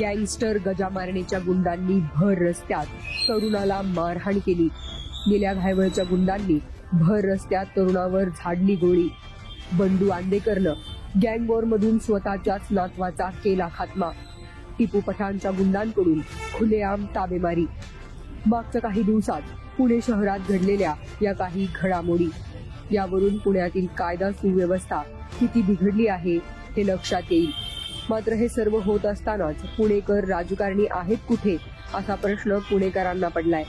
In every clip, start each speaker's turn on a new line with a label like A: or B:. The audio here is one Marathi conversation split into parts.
A: गँगस्टर गजामारणीच्या गुंडांनी भर रस्त्यात तरुणाला मारहाण केली. गेल्या घायवळच्या गुंडांनी भर रस्त्यात तरुणावर झाडली गोळी. बंडू आंदेकरनं गँग वॉर मधून स्वतःच्याच नातवाचा केला खात्मा. टिपू पठाणच्या गुंडांकडून खुलेआम ताबेमारी. मागच्या काही दिवसात पुणे शहरात घडलेल्या या काही घडामोडी. यावरून पुण्यातील कायदा सुव्यवस्था किती बिघडली आहे हे लक्षात येईल. मात्र हे सर्व होत असतानाच पुणेकर राजकारणी आहेत कुठे असा प्रश्न पुणेकरांना पडलाय.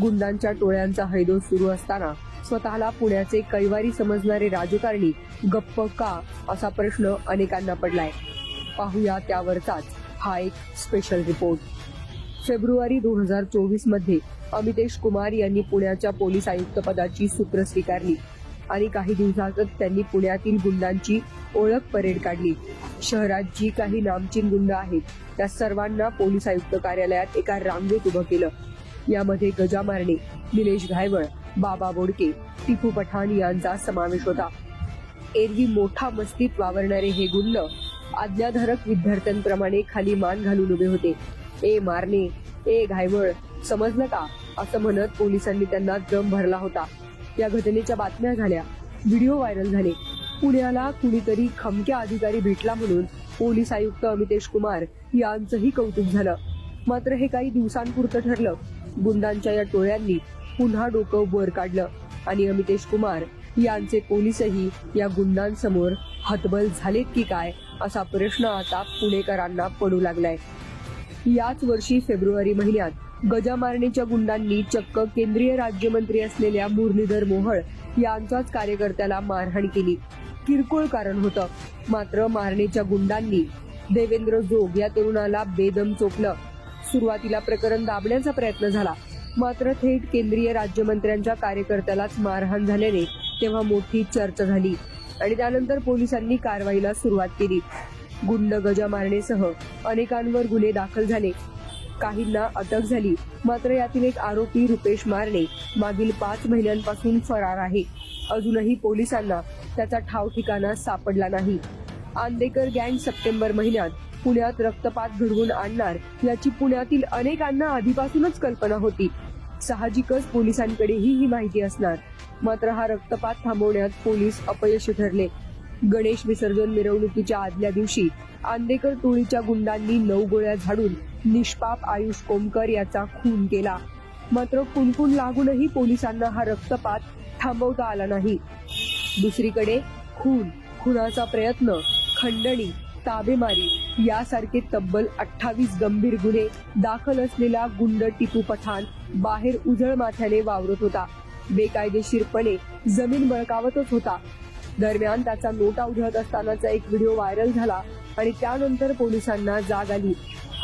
A: गुंडांच्या टोळ्यांचा हैदोस सुरू असताना स्वतःला पुण्याचे कैवारी समजणारे राजकारणी गप्प का असा प्रश्न अनेकांना पडलाय. पाहूया त्यावरचाच हा एक स्पेशल रिपोर्ट फेब्रुवारी दोन हजार चोवीसमध्ये अमितेश कुमार यांनी पुण्याच्या पोलीस आयुक्त पदाची सूत्र स्वीकारली. आणि काही दिवसातच त्यांनी पुण्यातील गुंडांची ओळख परेड काढली. शहरात जी काही नामचीन गुंड आहेत त्या सर्वांना पोलीस आयुक्त कार्यालयात एका रांगेत उभं केलं. यामध्ये गजा मारणे निलेश घायवळ बाबा बोडके टिपू पठाण यांचा समावेश होता. एरवी मोठा मस्तीत वावरणारे हे गुंड आज्ञाधारक विद्यार्थ्यांप्रमाणे खाली मान घालून उभे होते. ए मारणे ए घायवळ समजलं का असं म्हणत पोलिसांनी त्यांना दम भरला होता. या घटनेच्या बातम्या झाल्या. व्हिडिओ व्हायरल झाले. पुण्याला कुणीतरी खमक्या अधिकारी भेटला म्हणून पोलीस आयुक्त अमितेश कुमार यांचंही कौतुक झालं. मात्र हे काही दिवसांपुरतं ठरलं. गुंडांच्या या टोळ्यांनी पुन्हा डोकं वर काढलं आणि अमितेश कुमार यांचे पोलीसही या गुंडांसमोर हतबल झालेत की काय असा प्रश्न आता पुणेकरांना पडू लागलाय. याच वर्षी फेब्रुवारी महिन्यात गजामारणीच्या गुंडांनी चक्क केंद्रीय राज्यमंत्री असलेल्या मुरलीधर मोहळ यांच्याच कार्यकर्त्याला मारहाण केली. किरकोळ कारण होतं. मात्र मारणीच्या गुंडांनी देवेंद्र जोग या तरुणाला बेदम चोपलं. सुरुवातीला प्रकरण दाबण्याचा प्रयत्न झाला. मात्र थेट केंद्रीय राज्यमंत्र्यांच्या कार्यकर्त्यालाच मारहाण झाल्याने तेव्हा मोठी चर्चा झाली आणि त्यानंतर पोलिसांनी कारवाईला सुरुवात केली. गुंड गजा मारणेसह अनेकांवर गुन्हे दाखल झाले. काहींना अटक झाली. मात्र यातील एक आरोपी रुपेश मारणे मागील पाच महिन्यांपासून फरार आहे. अजूनही पोलिसांना त्याचा ठाव ठिकाणा सापडला नाही. आंदेकर गँग सप्टेंबर महिन्यात पुण्यात रक्तपात घडवून आणणार याची पुण्यातील अनेकांना आधीपासूनच कल्पना होती. साहजिकच पोलिसांकडेही ही माहिती असणार. मात्र हा रक्तपात थांबवण्यात पोलीस अपयशी ठरले. गणेश विसर्जन मिरवणुकीच्या आदल्या दिवशी आंदेकर टोळीच्या गुंडांनी नऊ गोळ्या झाडून निष्पाप आयुष कोमकर याचा खून केला. मात्र कुणकुण लागूनही पोलिसांना हा रक्तपात थांबवता आला नाही. दुसरीकडे खून खुनाचा प्रयत्न खंडणी ताबेमारी यासारखे तब्बल अठ्ठावीस गंभीर गुन्हे दाखल असलेला गुंड टिपू पठाण बाहेर उजळ माथ्याने वावरत होता. बेकायदेशीरपणे जमीन बळकावतच होता. दरम्यान त्याचा नोटा उधळत असतानाचा एक व्हिडिओ व्हायरल झाला आणि त्यानंतर पोलिसांना जाग आली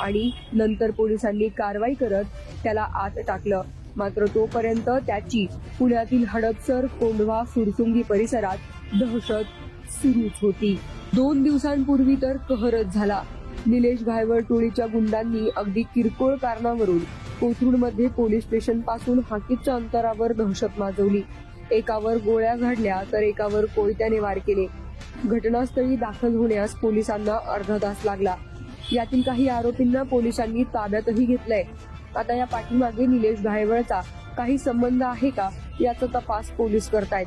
A: आणि नंतर पोलिसांनी कारवाई करत त्याला आत टाकलं. मात्र तोपर्यंत त्याची पुण्यातील हडपसर कोंढवा फुरसुंगी परिसरात दहशत सुरूच होती. दोन दिवसांपूर्वी तर कहरच झाला. निलेश घायवळ टोळीच्या गुंडांनी अगदी किरकोळ कारणावरून कोथरूडमध्ये पोलीस स्टेशनपासून हाकीच्या अंतरावर दहशत माजवली. एकावर गोळ्या घाडल्या तर एकावर कोयत्याने वार केले. घटनास्थळी दाखल होण्यास पोलिसांना अर्धा तास लागला. यातील काही आरोपींना पोलिसांनी ताब्यातही घेतलंय. आता या पाठीमागे निलेश भायवळचा काही संबंध आहे का याचा तपास पोलीस करतायत.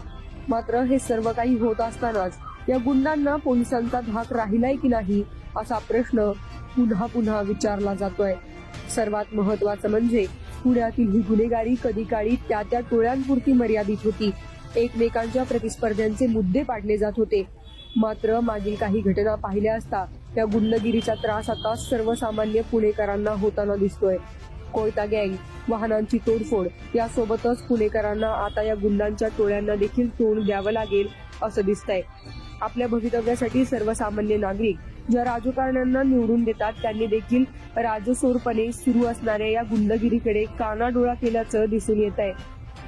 A: मात्र हे सर्व काही होत असतानाच या गुंडांना पोलिसांचा धाक राहिलाय की नाही असा प्रश्न पुन्हा पुन्हा विचारला जातोय. सर्वात महत्वाचं म्हणजे पुण्यातील ही गुन्हेगारी कधी काळी त्या त्या टोळ्यांपुरती मर्यादित होती. एकमेकांच्या प्रतिस्पर्ध्यांचे मुद्दे पाडले जात होते. मात्र मागील काही घटना पाहिल्या असता त्या गुंडगिरीचा त्रास आता सर्वसामान्य पुणेकरांना होताना दिसतोय. कोयता गँग वाहनांची तोडफोड यासोबतच पुणेकरांना आता या गुंडांच्या टोळ्यांना देखील तोंड द्यावं लागेल असं दिसतंय. आपल्या भवितव्यासाठी सर्वसामान्य नागरिक ज्या राजकारण्यांना निवडून देतात त्यांनी देखील राजसोरपणे सुरू असणाऱ्या या गुंडगिरीकडे कानाडोळा केल्याचं दिसून येत आहे.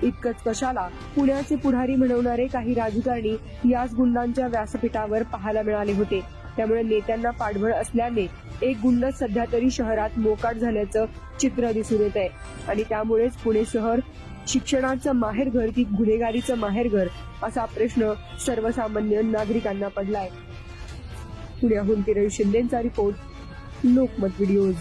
A: इतकंच कशाला पुण्याचे पुढारी म्हणवणारे काही राजकारणी याच गुंडांच्या व्यासपीठावर पाहायला मिळाले होते. त्यामुळे नेत्यांना पाठबळ असल्याने एक गुंड सध्या तरी शहरात मोकाट झाल्याचं चित्र दिसून येत आहे. आणि त्यामुळेच पुणे शहर शिक्षणाचं माहेरघर की गुन्हेगारीचं माहेरघर असा प्रश्न सर्वसामान्य नागरिकांना पडलाय. पुण्याहून किरण शिंदेचा रिपोर्ट लोकमत व्हिडिओज.